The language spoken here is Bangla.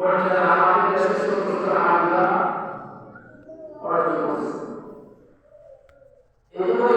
وعندنا عقيدة سلسلة عاملة